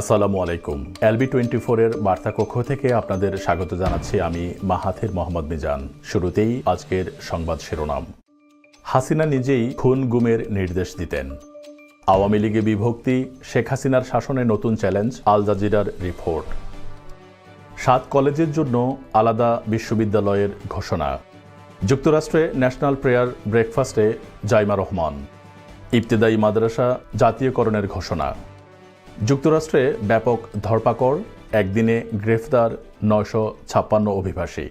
আসসালামু আলাইকুম। LB twenty ফোরের বার্তা কক্ষ থেকে আপনাদের স্বাগত জানাচ্ছি আমি মাহাথির মোহাম্মদ মিজান। শুরুতেই আজকের সংবাদ শিরোনাম। হাসিনা নিজেই খুন গুমের নির্দেশ দিতেন। আওয়ামী লীগে বিভক্তি, শেখ হাসিনার শাসনে নতুন চ্যালেঞ্জ, আল জাজিরার রিপোর্ট। সাত কলেজের জন্য আলাদা বিশ্ববিদ্যালয়ের ঘোষণা। যুক্তরাষ্ট্রে ন্যাশনাল প্রেয়ার ব্রেকফাস্টে জাইমা রহমান। ইবতেদায়ী মাদ্রাসা জাতীয়করণের ঘোষণা। যুক্তরাষ্ট্রে ব্যাপক ধরপাকড় একদিনে গ্রেফতার নয়শো ছাপ্পান্ন অভিবাসী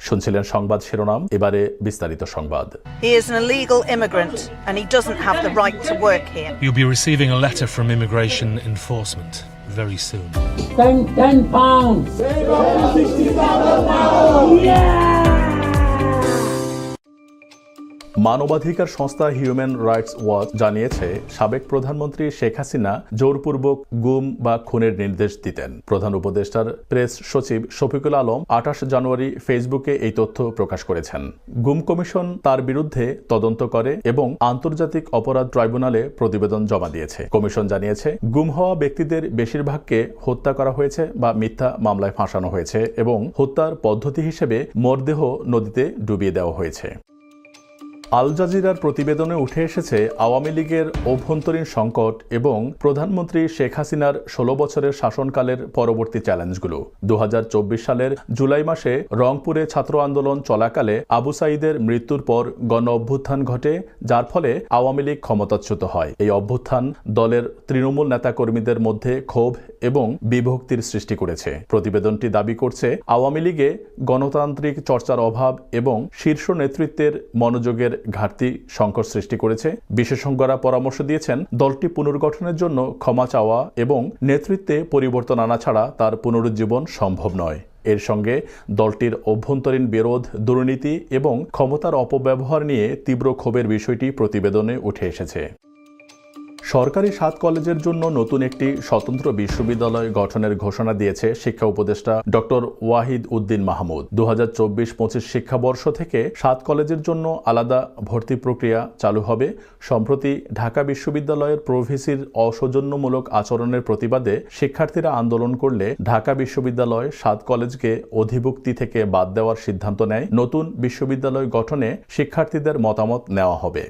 শুনছিলেন সংবাদ শিরোনাম এবারে বিস্তারিত সংবাদ He is an illegal immigrant and he doesn't have the right to work here. You'll be receiving a letter from immigration enforcement very soon. Ten, ten pounds. মানবাধিকার সংস্থা হিউম্যান রাইটস ওয়াচ জানিয়েছে, সাবেক প্রধানমন্ত্রী শেখ হাসিনা জোরপূর্বক গুম বা খুনের নির্দেশ দিতেন। প্রধান উপদেষ্টার প্রেস সচিব শফিকুল আলম আঠাশ জানুয়ারি ফেসবুকে এই তথ্য প্রকাশ করেছেন। গুম কমিশন তার বিরুদ্ধে তদন্ত করে এবং আন্তর্জাতিক অপরাধ ট্রাইব্যুনালে প্রতিবেদন জমা দিয়েছে। কমিশন জানিয়েছে, গুম হওয়া ব্যক্তিদের বেশিরভাগকে হত্যা করা হয়েছে বা মিথ্যা মামলায় ফাঁসানো হয়েছে এবং হত্যার পদ্ধতি হিসেবে মরদেহ নদীতে ডুবিয়ে দেওয়া হয়েছে। আল জাজিরার প্রতিবেদনে উঠে এসেছে আওয়ামী লীগের অভ্যন্তরীণ সংকট এবং প্রধানমন্ত্রী শেখ হাসিনার ষোলো বছরের শাসনকালের পরবর্তী চ্যালেঞ্জগুলো। দু হাজার চব্বিশ সালের জুলাই মাসে রংপুরে ছাত্র আন্দোলন চলাকালে আবু সাইদের মৃত্যুর পর গণ অভ্যুত্থান ঘটে, যার ফলে আওয়ামী লীগ ক্ষমতাচ্যুত হয়। এই অভ্যুত্থান দলের তৃণমূল নেতাকর্মীদের মধ্যে ক্ষোভ এবং বিভক্তির সৃষ্টি করেছে। প্রতিবেদনটি দাবি করছে, আওয়ামী লীগে গণতান্ত্রিক চর্চার অভাব এবং শীর্ষ নেতৃত্বের মনোযোগের ঘাটতি সংকট সৃষ্টি করেছে। বিশেষজ্ঞরা পরামর্শ দিয়েছেন, দলটি পুনর্গঠনের জন্য ক্ষমা চাওয়া এবং নেতৃত্বে পরিবর্তন আনা ছাড়া তার পুনরুজ্জীবন সম্ভব নয়। এর সঙ্গে দলটির অভ্যন্তরীণ বিরোধ, দুর্নীতি এবং ক্ষমতার অপব্যবহার নিয়ে তীব্র ক্ষোভের বিষয়টি প্রতিবেদনে উঠে এসেছে। সরকারি সাত কলেজের জন্য নতুন একটি স্বতন্ত্র বিশ্ববিদ্যালয় গঠনের ঘোষণা দিয়েছে শিক্ষা উপদেষ্টা ডক্টর ওয়াহিদ উদ্দিন মাহমুদ। দু হাজার চব্বিশ পঁচিশ শিক্ষাবর্ষ থেকে সাত কলেজের জন্য আলাদা ভর্তি প্রক্রিয়া চালু হবে। সম্প্রতি ঢাকা বিশ্ববিদ্যালয়ের প্রভিসির অসৌজন্যমূলক আচরণের প্রতিবাদে শিক্ষার্থীরা আন্দোলন করলে ঢাকা বিশ্ববিদ্যালয় সাত কলেজকে অধিভুক্তি থেকে বাদ দেওয়ার সিদ্ধান্ত নেয়। নতুন বিশ্ববিদ্যালয় গঠনে শিক্ষার্থীদের মতামত নেওয়া হবে।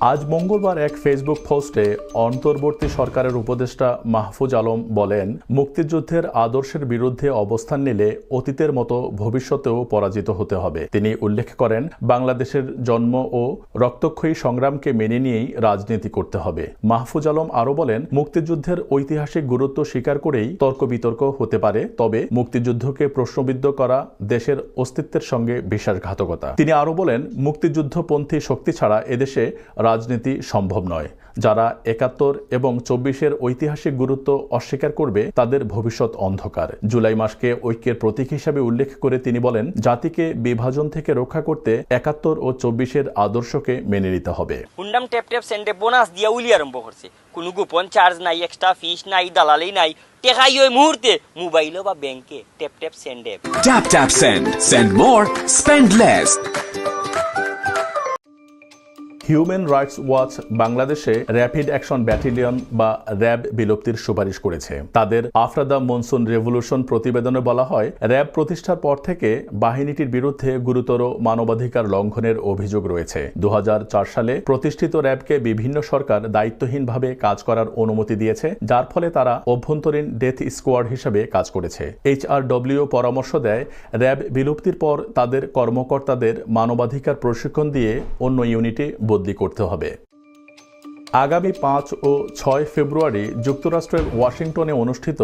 আজ মঙ্গলবার এক ফেসবুক পোস্টে অন্তর্বর্তী সরকারের উপদেষ্টা মাহফুজ আলম বলেন, মুক্তিযুদ্ধের আদর্শের বিরুদ্ধে অবস্থান নিলে অতীতের মতো ভবিষ্যতেও পরাজিত হতে হবে। তিনি উল্লেখ করেন, বাংলাদেশের জন্ম ও রক্তক্ষয়ী সংগ্রামকে মেনে নিয়েই রাজনীতি করতে হবে। মাহফুজ আলম আরও বলেন, মুক্তিযুদ্ধের ঐতিহাসিক গুরুত্ব স্বীকার করেই তর্ক বিতর্ক হতে পারে, তবে মুক্তিযুদ্ধকে প্রশ্নবিদ্ধ করা দেশের অস্তিত্বের সঙ্গে বিশ্বাসঘাতকতা। তিনি আরও বলেন, মুক্তিযুদ্ধপন্থী শক্তি ছাড়া এদেশে রাজনীতি সম্ভব নয়। যারা একাত্তর এবং চব্বিশের ঐতিহাসিক গুরুত্ব অস্বীকার করবে তাদের ভবিষ্যৎ অন্ধকার। জুলাই মাসকে ঐক্যের প্রতীক হিসাবে উল্লেখ করে তিনি বলেন জাতিকে বিভাজন থেকে রক্ষা করতে একাত্তর ও চব্বিশের আদর্শকে মেনে নিতে হবে। হুন্ডাম ট্যাপ ট্যাপ সেন্টে বোনাস দিয়া উলি আরম্ভ করছে। কোনো গোপন চার্জ নাই এক্সট্রা ফিস নাই দালালি নাই। টেকাই ওই মুহূর্তে মোবাইলও বা ব্যাংকে ট্যাপ ট্যাপ সেন্ডে। Tap tap send. Send more, spend less. Human Rights Watch বাংলাদেশে র্যাপিড অ্যাকশন ব্যাটালিয়ন বা র্যাব বিলুপ্তির সুপারিশ করেছে। তাদের আফরাদা মনসুন রেভলিউশন প্রতিবেদনে বলা হয়, র্যাব প্রতিষ্ঠার পর থেকে বাহিনীটির বিরুদ্ধে গুরুতর মানবাধিকার লঙ্ঘনের অভিযোগ রয়েছে। দু হাজার চার সালে প্রতিষ্ঠিত র্যাবকে বিভিন্ন সরকার দায়িত্বহীনভাবে কাজ করার অনুমতি দিয়েছে, যার ফলে তারা অভ্যন্তরীণ ডেথ স্কোয়াড হিসেবে কাজ করেছে। এইচআরডব্লিউ পরামর্শ দেয়, র্যাব বিলুপ্তির পর তাদের কর্মকর্তাদের মানবাধিকার প্রশিক্ষণ দিয়ে অন্য ইউনিটে বদলি করতে হবে। আগামী পাঁচ ও ছয় ফেব্রুয়ারি যুক্তরাষ্ট্রের ওয়াশিংটনে অনুষ্ঠিত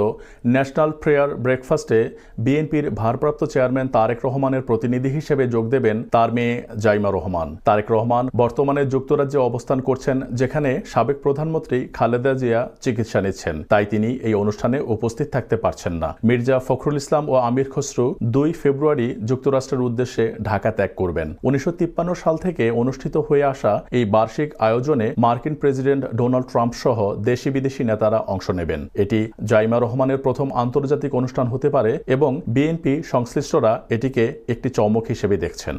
ন্যাশনাল প্রেয়ার ব্রেকফাস্টে বিএনপির ভারপ্রাপ্ত চেয়ারম্যান তারেক রহমানের প্রতিনিধি হিসেবে যোগ দেবেন তার মেয়ে জাইমা রহমান। তারেক রহমান বর্তমানে যুক্তরাজ্যে অবস্থান করছেন, যেখানে সাবেক প্রধানমন্ত্রী খালেদা জিয়া চিকিৎসা নিচ্ছেন। তাই তিনি এই অনুষ্ঠানে উপস্থিত থাকতে পারছেন না। মির্জা ফখরুল ইসলাম ও আমির খসরু দুই ফেব্রুয়ারি যুক্তরাষ্ট্রের উদ্দেশ্যে ঢাকা ত্যাগ করবেন। উনিশশো তিপ্পান্ন সাল থেকে অনুষ্ঠিত হয়ে আসা এই বার্ষিক আয়োজনে মার্কিন প্রেসিডেন্ট ডোনাল্ড ট্রাম্প সহ দেশি বিদেশি নেতারা অংশ নেবেন। এটি জাইমা রহমানের প্রথম আন্তর্জাতিক অনুষ্ঠান হতে পারে এবং বিএনপি সংশ্লিষ্টরা এটিকে একটি চমক হিসেবে দেখছেন।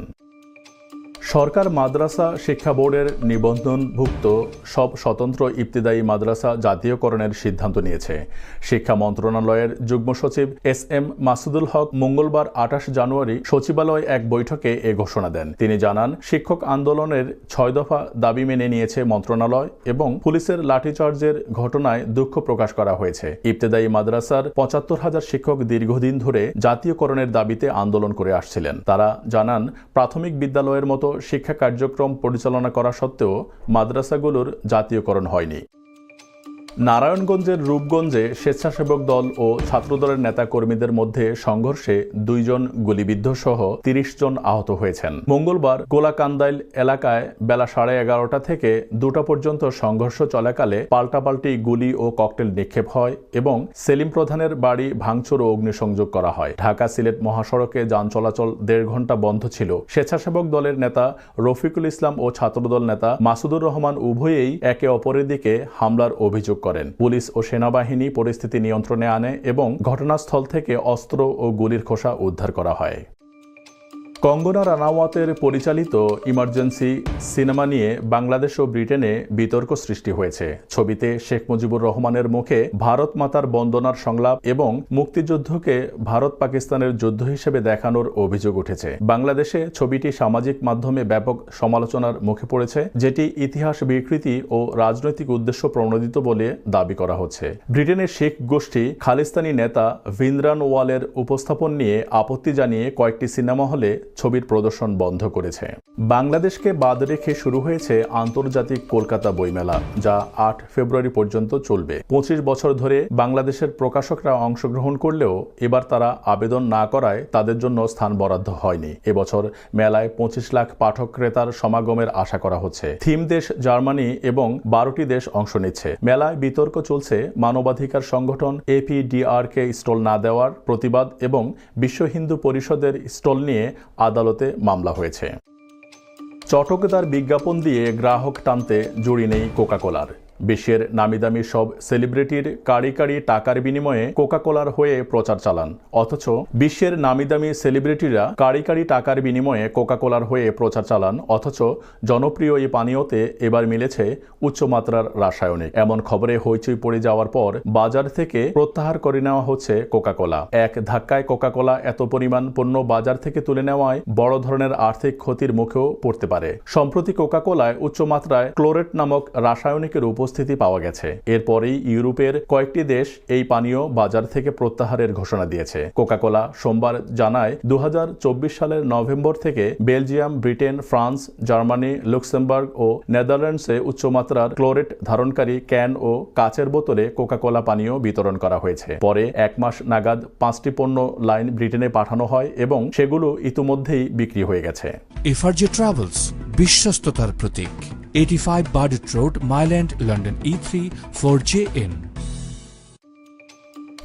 সরকার মাদ্রাসা শিক্ষা বোর্ডের নিবন্ধনভুক্ত সব স্বতন্ত্র ইবতিদায়ী মাদ্রাসা জাতীয়করণের সিদ্ধান্ত নিয়েছে। শিক্ষা মন্ত্রণালয়ের যুগ্ম সচিব এস এম মাসুদুল হক মঙ্গলবার আঠাশ জানুয়ারি সচিবালয় এক বৈঠকে এ ঘোষণা দেন। তিনি জানান, শিক্ষক আন্দোলনের ছয় দফা দাবি মেনে নিয়েছে মন্ত্রণালয় এবং পুলিশের লাঠিচার্জের ঘটনায় দুঃখ প্রকাশ করা হয়েছে। ইবতেদায়ী মাদ্রাসার পঁচাত্তর হাজার শিক্ষক দীর্ঘদিন ধরে জাতীয়করণের দাবিতে আন্দোলন করে আসছিলেন। তারা জানান, প্রাথমিক বিদ্যালয়ের মতো শিক্ষা কার্যক্রম পরিচালনা করা সত্ত্বেও মাদ্রাসাগুলোর জাতীয়করণ হয়নি। নারায়ণগঞ্জের রূপগঞ্জে স্বেচ্ছাসেবক দল ও ছাত্রদলের নেতাকর্মীদের মধ্যে সংঘর্ষে দুইজন গুলিবিদ্ধ সহ তিরিশ জন আহত হয়েছেন। মঙ্গলবার গোলাকান্দাইল এলাকায় বেলা সাড়ে এগারোটা থেকে দুটা পর্যন্ত সংঘর্ষ চলাকালে পাল্টাপাল্টি গুলি ও ককটেল নিক্ষেপ হয় এবং সেলিম প্রধানের বাড়ি ভাঙচুর ও অগ্নিসংযোগ করা হয়। ঢাকা সিলেট মহাসড়কে যান চলাচল দেড় ঘণ্টা বন্ধ ছিল। স্বেচ্ছাসেবক দলের নেতা রফিকুল ইসলাম ও ছাত্রদল নেতা মাসুদুর রহমান উভয়েই একে অপরের দিকে হামলার অভিযোগ করেন। পুলিশ ও সেনাবাহিনী পরিস্থিতি নিয়ন্ত্রণে আনে এবং ঘটনাস্থল থেকে অস্ত্র ও গুলির খোসা উদ্ধার করা হয়। কঙ্গনা রানাওয়াতের পরিচালিত ইমার্জেন্সি সিনেমা নিয়ে বাংলাদেশ ও ব্রিটেনে বিতর্ক সৃষ্টি হয়েছে। ছবিতে শেখ মুজিবুর রহমানের মুখে ভারত মাতার বন্দনার সংলাপ এবং মুক্তিযুদ্ধকে ভারত পাকিস্তানের যুদ্ধ হিসেবে দেখানোর অভিযোগ উঠেছে। বাংলাদেশে ছবিটি সামাজিক মাধ্যমে ব্যাপক সমালোচনার মুখে পড়েছে, যেটি ইতিহাস বিকৃতি ও রাজনৈতিক উদ্দেশ্য প্রণোদিত বলে দাবি করা হচ্ছে। ব্রিটেনের শেখ গোষ্ঠী খালিস্তানি নেতা ভিন্দ্রান ওয়ালের উপস্থাপন নিয়ে আপত্তি জানিয়ে কয়েকটি সিনেমা হলে ছবির প্রদর্শন বন্ধ করেছে। বাংলাদেশকে বাদ রেখে শুরু হয়েছে আন্তর্জাতিক কলকাতা বইমেলা, যা আট ফেব্রুয়ারি পর্যন্ত চলবে। পঁচিশ বছর ধরে বাংলাদেশের প্রকাশকরা অংশগ্রহণ করলেও এবার তারা আবেদন না করায় তাদের জন্য স্থান বরাদ্দ হয়নি। এবছর মেলায় পঁচিশ লাখ পাঠক ক্রেতার সমাগমের আশা করা হচ্ছে। থিম দেশ জার্মানি এবং বারোটি দেশ অংশ নিচ্ছে। মেলায় বিতর্ক চলছে, মানবাধিকার সংগঠন এপিডিআরকে স্টল না দেওয়ার প্রতিবাদ এবং বিশ্ব হিন্দু পরিষদের স্টল নিয়ে আদালতে মামলা হয়েছে। চটকদার বিজ্ঞাপন দিয়ে গ্রাহক টানতে জুড়ি নেই কোকাকোলার। বিশ্বের নামিদামি সব সেলিব্রিটির কারি কারি টাকার বিনিময়ে কোকাকোলার হয়ে প্রচার চালান। অথচ বিশ্বের নামিদামি সেলিব্রিটিরা কারি কারি টাকার বিনিময়ে কোকাকোলার হয়ে প্রচার চালান। অথচ জনপ্রিয় এই পানীয়তে এবার মিলেছে উচ্চমাত্রার রাসায়নিক। এমন খবরে হইচই পড়ে যাওয়ার পর বাজার থেকে প্রত্যাহার করে নেওয়া হচ্ছে কোকাকোলা এক ধাক্কায় কোকাকোলা এত পরিমাণ পণ্য বাজার থেকে তুলে নেওয়ায় বড় ধরনের আর্থিক ক্ষতির মুখেও পড়তে পারে। সম্প্রতি কোকাকোলায় উচ্চমাত্রায় ক্লোরেট নামক রাসায়নিকের উপস্থিতি পাওয়া গেছে। এরপরেই ইউরোপের কয়েকটি দেশ এই পানীয় বাজার থেকে প্রত্যাহারের ঘোষণা দিয়েছে। কোকাকোলা সোমবার জানায়, দুহাজার চব্বিশ সালের নভেম্বর থেকে Belgium, Britain, France, Germany, Luxembourg ও নেদারল্যান্ডসে উচ্চমাত্রার ক্লোরেট ধারণকারী ক্যান ও কাচের বোতলে কোকাকোলা পানীয় বিতরণ করা হয়েছে। পরে এক মাস নাগাদ পাঁচটি পণ্য লাইন ব্রিটেনে পাঠানো হয় এবং সেগুলো ইতিমধ্যেই বিক্রি হয়ে গেছে। এফআরজে ট্রাভেলস, বিশ্বস্ততার প্রতীক। 85 Bardet Road, Myland, London E3 4JN.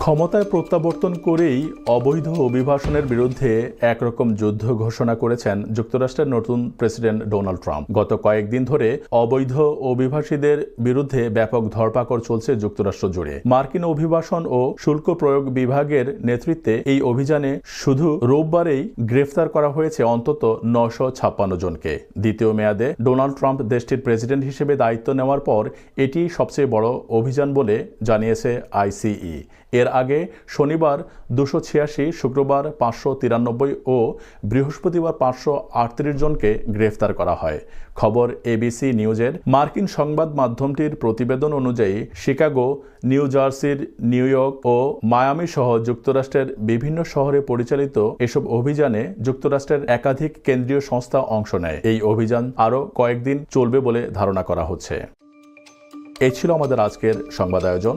ক্ষমতায় প্রত্যাবর্তন করেই অবৈধ অভিবাসনের বিরুদ্ধে একরকম যুদ্ধ ঘোষণা করেছেন যুক্তরাষ্ট্রের নতুন প্রেসিডেন্ট ডোনাল্ড ট্রাম্প। গত কয়েকদিন ধরে অবৈধ অভিবাসীদের বিরুদ্ধে ব্যাপক ধরপাকড় চলছে যুক্তরাষ্ট্র জুড়ে। মার্কিন অভিবাসন ও শুল্ক প্রয়োগ বিভাগের নেতৃত্বে এই অভিযানে শুধু রোববারেই গ্রেফতার করা হয়েছে অন্তত নশো ছাপ্পান্ন জনকে। দ্বিতীয় মেয়াদে ডোনাল্ড ট্রাম্প দেশটির প্রেসিডেন্ট হিসেবে দায়িত্ব নেওয়ার পর এটি সবচেয়ে বড় অভিযান বলে জানিয়েছে আইসিই। এর আগে শনিবার দুশো ছিয়াশি, শুক্রবার পাঁচশো তিরানব্বই ও বৃহস্পতিবার পাঁচশো আটত্রিশ জনকে গ্রেফতার করা হয়। খবর এবিসি নিউজের মার্কিন সংবাদ মাধ্যমটির প্রতিবেদন অনুযায়ী শিকাগো, নিউ জার্সির নিউ ইয়র্ক ও মায়ামি সহ যুক্তরাষ্ট্রের বিভিন্ন শহরে পরিচালিত এসব অভিযানে যুক্তরাষ্ট্রের একাধিক কেন্দ্রীয় সংস্থা অংশ নেয়। এই অভিযান আরও কয়েকদিন চলবে বলে ধারণা করা হচ্ছে। এই ছিল আমাদের আজকের সংবাদ আয়োজন